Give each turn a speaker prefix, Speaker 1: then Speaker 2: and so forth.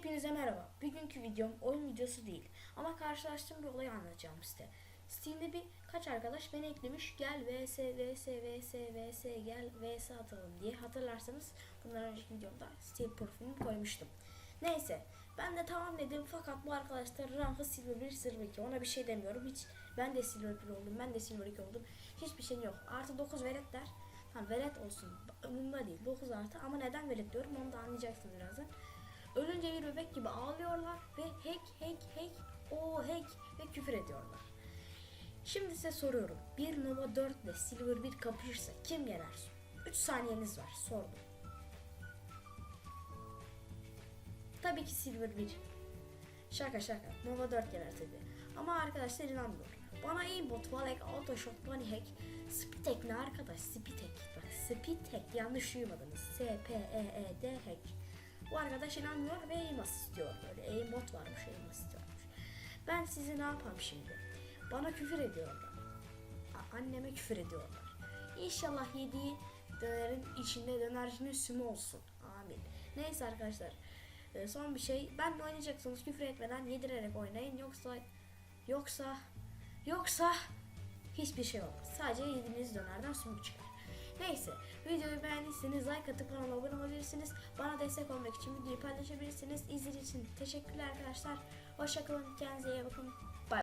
Speaker 1: Hepinize merhaba. Bugünkü videom oyun videosu değil. Ama karşılaştığım bir olayı anlatacağım size. Steam'de bir kaç arkadaş beni eklemiş. Gel vs vs vs vs gel vs atalım diye. Hatırlarsanız bundan önceki videomda Steam profilimi koymuştum. Neyse ben de tamam dedim fakat bu arkadaşlar rankı silver 1 silver 2 ona bir şey demiyorum hiç ben de silver 1 oldum ben de silver 2 oldum hiçbir şey yok artı 9 veletler Tamam velet olsun umurumda değil 9 artı ama neden velet diyorum onu da anlayacaksınız birazdan Ölünce bir bebek gibi ağlıyorlar ve hack hack hack o hack ve küfür ediyorlar. Şimdi size soruyorum. Bir Nova 4 ile Silver 1 kapışırsa kim yener? 3 saniyeniz var. Sordum. Tabii ki Silver 1. Şaka şaka. Nova 4 yener tabii. Ama arkadaşlar inanmıyor. Bana aimbot, valek, auto shot, bunny hack, spitek ne arkadaş? Spitek. Bak spitek yanlış duymadınız. S-P-E-E-D hack. Bu arkadaş inanmıyor ve aim assist diyor böyle. Aimbot varmış, aim assist varmış. Ben size ne yapayım şimdi? Bana küfür ediyorlar. Anneme küfür ediyorlar. İnşallah yediği dönerin içinde dönercinin sümü olsun. Amin. Neyse arkadaşlar. e, Son bir şey. Ben de oynayacaksınız küfür etmeden yedirerek oynayın. Yoksa yoksa yoksa hiçbir şey olmaz. Sadece yediğiniz dönerden sümük çıkar. Neyse videoyu beğendiyseniz like atıp kanalıma abone olabilirsiniz. Bana destek olmak için videoyu paylaşabilirsiniz. İzlediğiniz için teşekkürler arkadaşlar. Hoşçakalın. Kendinize iyi bakın. Bye.